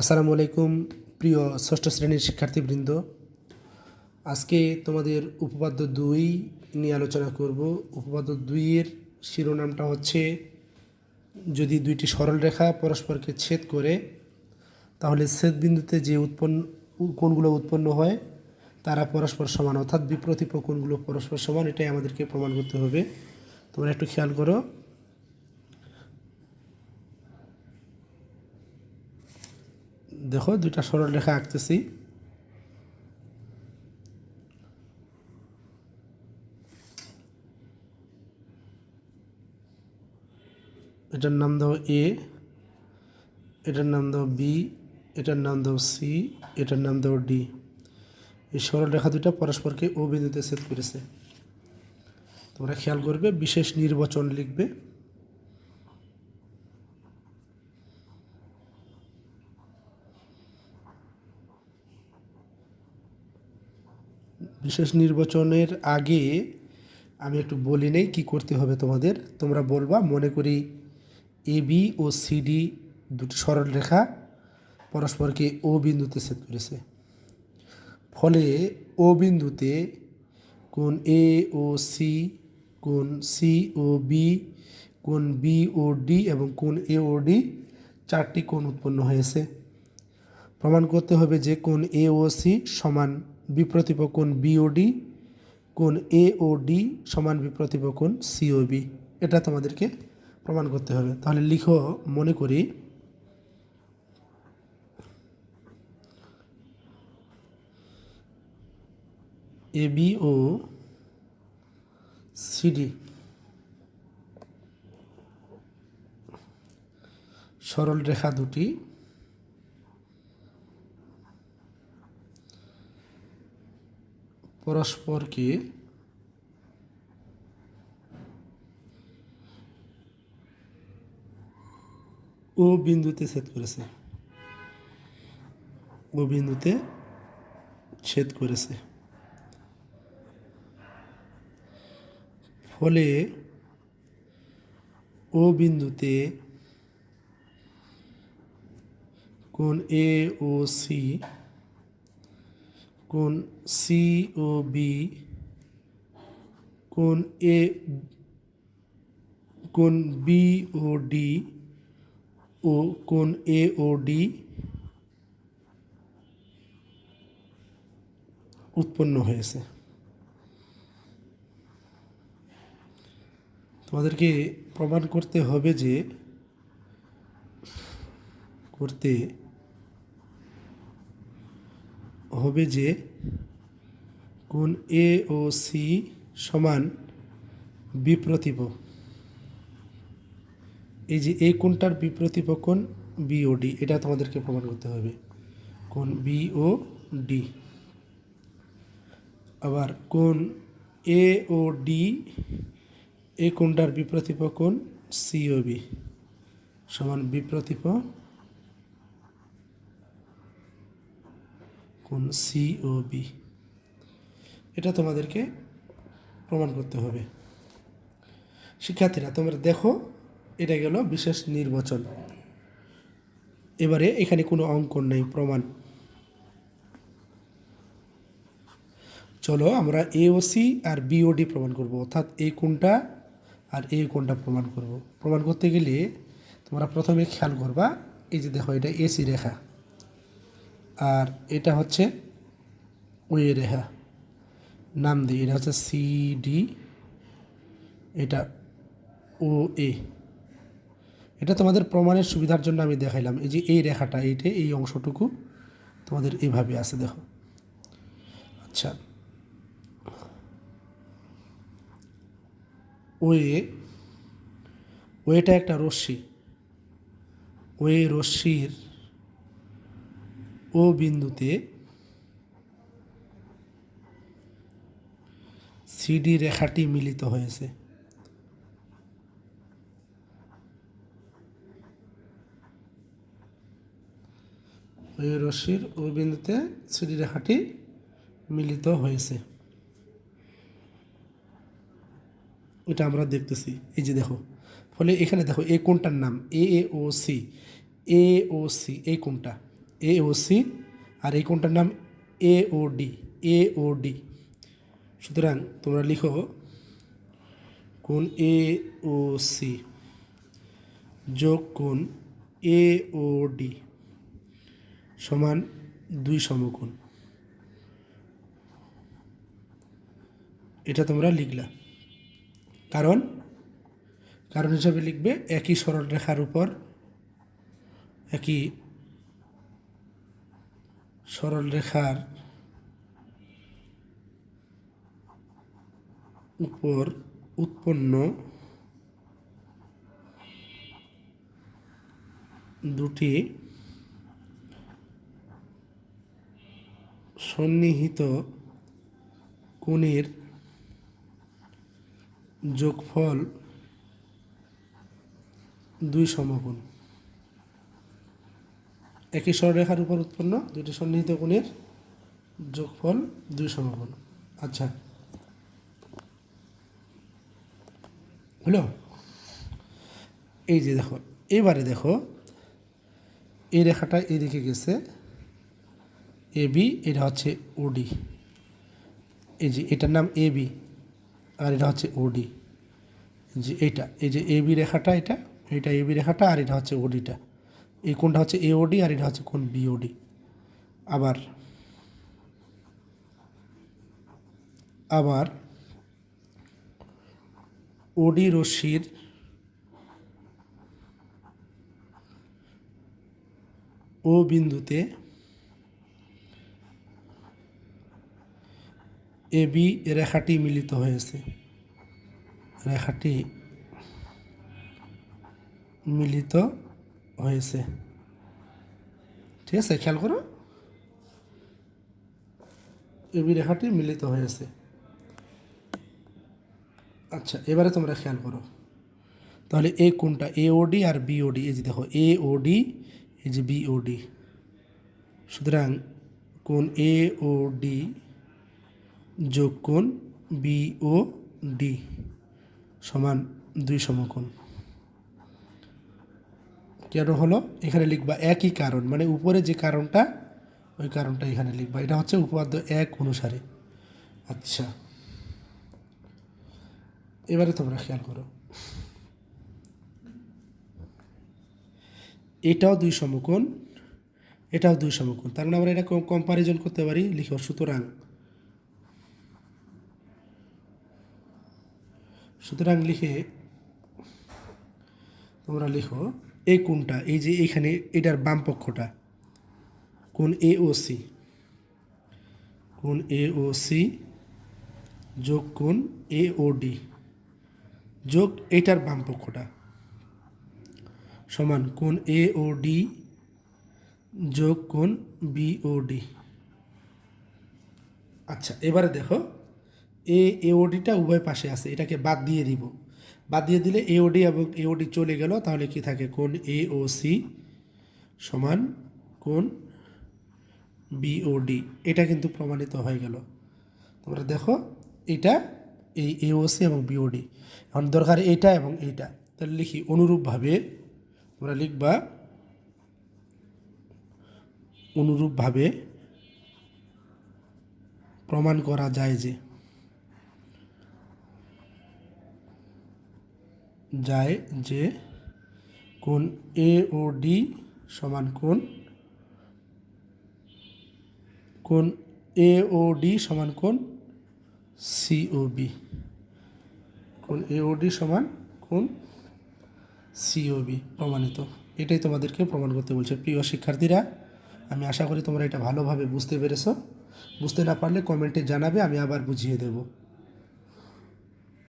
আসসালামু আলাইকুম, প্রিয় ষষ্ঠ শ্রেণির শিক্ষার্থীবৃন্দ। আজকে তোমাদের উপপাদ্য দুই নিয়ে আলোচনা করব। উপপাদ্য দুইয়ের শিরোনামটা হচ্ছে, যদি দুইটি সরল রেখা পরস্পরকে ছেদ করে, তাহলে ছেদ বিন্দুতে যে উৎপন্ন, কোণগুলো উৎপন্ন হয়, তারা পরস্পর সমান। অর্থাৎ বিপ্রতিপ কোণগুলো পরস্পর সমান, এটাই আমাদেরকে প্রমাণ করতে হবে। তোমরা একটু খেয়াল করো। দেখো, দুইটা সরল রেখা আঁকতেছি। এটার নাম দাও এ এটার নাম দাও বি এটার নাম দাও সি এটার নাম দাও ডি এই সরল রেখা দুটা পরস্পরকে ও বিন্দুতে ছেদ করেছে। তোমরা খেয়াল করবে, বিশেষ নির্বাচন লিখবে। বিশেষ নির্বাচনের আগে আমি একটু বলি নেই কী করতে হবে তোমাদের। তোমরা বলবা, মনে করি এ বি ও সিডি দুটি সরল রেখা পরস্পরকে ও বিন্দুতে ছেদ করেছে। ফলে ও বিন্দুতে কোন এ ও সি কোন সি ও বি কোন বি ও ডি এবং কোন এ ও ডি চারটি কোণ উৎপন্ন হয়েছে। প্রমাণ করতে হবে যে কোন এ ও সি সমান বিপ্রতিপ কোণ বিওডি কোণ এ ও ডি সমান বিপ্রতিপ কোণ সিওবি এটা তোমাদেরকে প্রমাণ করতে হবে। তাহলে লিখো, মনে করি এ বি ও সিডি সরল রেখা দুটি পরস্পরকে ও বিন্দুতে ছেদ করেছে। ও বিন্দুতে ছেদ করেছে। ফলে ও বিন্দুতে কোন এ ও সি কোন সি ও বি, কোন এ, কোন বি ও ডি ও কোন এ ও ডি উৎপন্ন হয়েছে। তোমাদেরকে প্রমাণ করতে হবে যে, করতে হবে যে কোন এ ও সি সমান বিপ্রতিপ। এই যে এই কোনটার বিপ্রতিপ কোণ? বিওডি এটা তোমাদেরকে প্রমাণ করতে হবে। কোন বিও ডি আবার কোন এ ও ডি এই কোনটার বিপ্রতিপ কোণ? সিওবি সমান বিপ্রতিপ কোন সি ও বি এটা তোমাদেরকে প্রমাণ করতে হবে। শিক্ষার্থীরা, তোমরা দেখো, এটা গেল বিশেষ নির্বাচন। এবারে এখানে কোনো অঙ্কন নেই, প্রমাণ। চলো আমরা এওসি আর বিওডি প্রমাণ করব। অর্থাৎ এই কোনটা আর এই কোনটা প্রমাণ করব। প্রমাণ করতে গেলে তোমরা প্রথমে খেয়াল করবা, এই যে দেখো, এটা এসি রেখা। আর এটা হচ্ছে ওয়ে রেহা নাম দিই এটা হচ্ছে সিডি এটা ও এ। এটা তোমাদের প্রমাণের সুবিধার জন্য আমি দেখাইলাম। এই যে এই রেখাটা, এইটা, এই অংশটুকু তোমাদের এইভাবে আছে, দেখো। আচ্ছা। ওয়ে, ওয়েটা একটা রশ্মি। ওয়ে রশ্মির ও বিন্দুতে সিডি রেখাটি মিলিত হয়েছে। ওই রশ্মির ও বিন্দুতে সিডি রেখাটি মিলিত হয়েছে। এটা আমরা দেখতেছি। এই যে দেখো, ফলে এখানে দেখো এই কোনটার নাম? এ এ ও সি এ ও সি এই কোনটা? এ ও সি আর এই কোনটার নাম এ ও ডি এ ও ডি সুতরাং তোমরা লিখো কোন এ ও সি যোগ কোন এ ও ডি সমান দুই সমকোণ। এটা তোমরা লিখলা। কারণ কারণ হিসাবে লিখবে একই সরল রেখার উপর, একই সরল রেখার উপর উৎপন্ন দুটি সন্নিহিত কোণের যোগফল দুই সমকোণ। একই সরলরেখার উপর উৎপন্ন দুটি সন্নিহিত কোণের যোগফল দুই সমকোণ। আচ্ছা। হলো? এই যে দেখো, এবারে দেখো, এই রেখাটা এদিকে গেছে, এ বি, এটা হচ্ছে ওডি এই যে এটার নাম এ বি, আর এটা হচ্ছে ওডি যে এইটা, এই যে এ বি রেখাটা এটা এটা এ বি রেখাটা, আর এটা হচ্ছে ওডিটা এই কোনটা হচ্ছে এ ওডি আর এটা হচ্ছে কোন বিওডি আবার আবার ওডি রশ্মির ও বিন্দুতে এ বি রেখাটি মিলিত হয়েছে। রেখাটি মিলিত হয়েছে। ঠিক আছে, খেয়াল করো। এবি রেখাটি মিলিত হয়েছে। আচ্ছা এবারে তোমরা খেয়াল করো। তাহলে এ কোনটা? এ ওডি আর বিওডি এই যে দেখো, এ ওডি এই যে বিওডি সুতরাং কোন এ ও ডি যোগ কোন বি ও ডি সমান দুই সমকোণ। কেন হলো? এখানে লিখবা একই কারণ মানে উপরে যে কারণটা, ওই কারণটা এখানে লিখবা। এটা হচ্ছে উপপাদ্য এক অনুসারে। আচ্ছা। এবারে তোমরা খেয়াল করো। এটাও দুই সমকোণ, এটাও দুই সমকোণ। তার মানে আমরা এটা কম্পারিজন করতে পারি লিখো সুতরাং। সুতরাং লিখে তোমরা লিখো এই কোনটা? এই যে এইখানে এটার বাম পক্ষটা। কোন এ ও সি কোন এ ও সি যোগ কোন এ ও ডি যোগ এইটার বাম পক্ষটা। সমান কোন এ ও ডি যোগ কোন বি ও ডি আচ্ছা এবারে দেখো, এ এ এওডিটা উভয় পাশে আছে, এটাকে বাদ দিয়ে দিব। বাদ দিয়ে দিলে এওডি এবং এওডি চলে গেল, তাহলে কি থাকে? কোন এ ও সি সমান কোন বিওডি এটা কিন্তু প্রমাণিত হয়ে গেল। তোমরা দেখো, এটা এই এওসি এবং বিওডি এখন দরকার এইটা এবং এইটা। তাহলে লিখি অনুরূপভাবে, তোমরা লিখবা অনুরূপভাবে প্রমাণ করা যায় যে যায় যে কোন এ ও ডি সমান কোন? কোন এ ও ডি সমান কোন? সি ও বি কোন এ ও ডি সমান কোন? সি ও বি প্রমাণিত। এটাই তোমাদেরকে প্রমাণ করতে বলছে। প্রিয় শিক্ষার্থীরা, আমি আশা করি তোমরা এটা ভালোভাবে বুঝতে পেরেছ। বুঝতে না পারলে কমেন্টে জানাবে, আমি আবার বুঝিয়ে দেবো।